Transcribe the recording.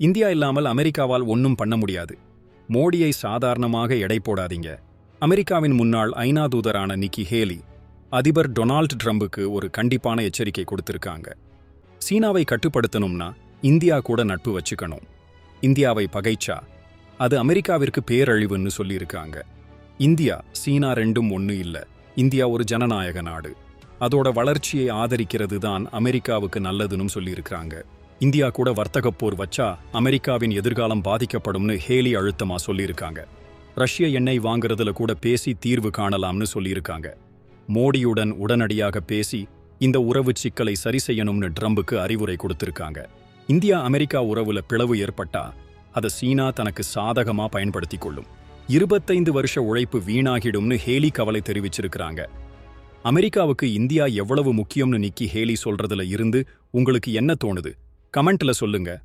India இல்லாமல் அமெரிக்காவால் ஒன்றும் பண்ண முடியாது. மோடியை சாதாரணமாக எடை போடாதீங்க. அமெரிக்காவின் முன்னாள் ஐநா தூதரான நிக்கி ஹேலி அதிபர் டொனால்ட் ட்ரம்புக்கு ஒரு கண்டிப்பான எச்சரிக்கை கொடுத்திருக்காங்க. சீனாவை கட்டுப்படுத்தணும்னா இந்தியா கூட நட்பு வச்சுக்கணும். இந்தியாவை பகைச்சா அது அமெரிக்காவிற்கு பேரழிவுன்னு சொல்லியிருக்காங்க. இந்தியா சீனா ரெண்டும் ஒண்ணு இல்ல. இந்தியா ஒரு ஜனநாயக நாடு. அதோட வளர்ச்சியை ஆதரிக்கிறது தான் அமெரிக்காவுக்கு நல்லதுன்னு சொல்லியிருக்காங்க இந்தியா கூட வர்த்தகப் போர் வச்சா அமெரிக்காவின் எதிர்காலம் பாதிக்கப்படும்னு ஹேலி அழுத்தமா சொல்லியிருக்காங்க. ரஷ்ய எண்ணெய் வாங்குறதுல கூட பேசி தீர்வு காணலாம்னு சொல்லியிருக்காங்க. மோடியுடன் உடனடியாக பேசி இந்த உறவு சிக்கலை சரி செய்யணும்னு ட்ரம்புக்கு அறிவுரை கொடுத்திருக்காங்க. இந்தியா அமெரிக்கா உறவுல பிளவு ஏற்பட்டா அதை சீனா தனக்கு சாதகமா பயன்படுத்திக் கொள்ளும். இருபத்தைந்து வருஷ உழைப்பு வீணாகிடும்னு ஹேலி கவலை தெரிவிச்சிருக்கிறாங்க. அமெரிக்காவுக்கு இந்தியா எவ்வளவு முக்கியம்னு நிக்கி ஹேலி சொல்றதுல இருந்து உங்களுக்கு என்ன தோணுது? கமெண்ட்ல சொல்லுங்க.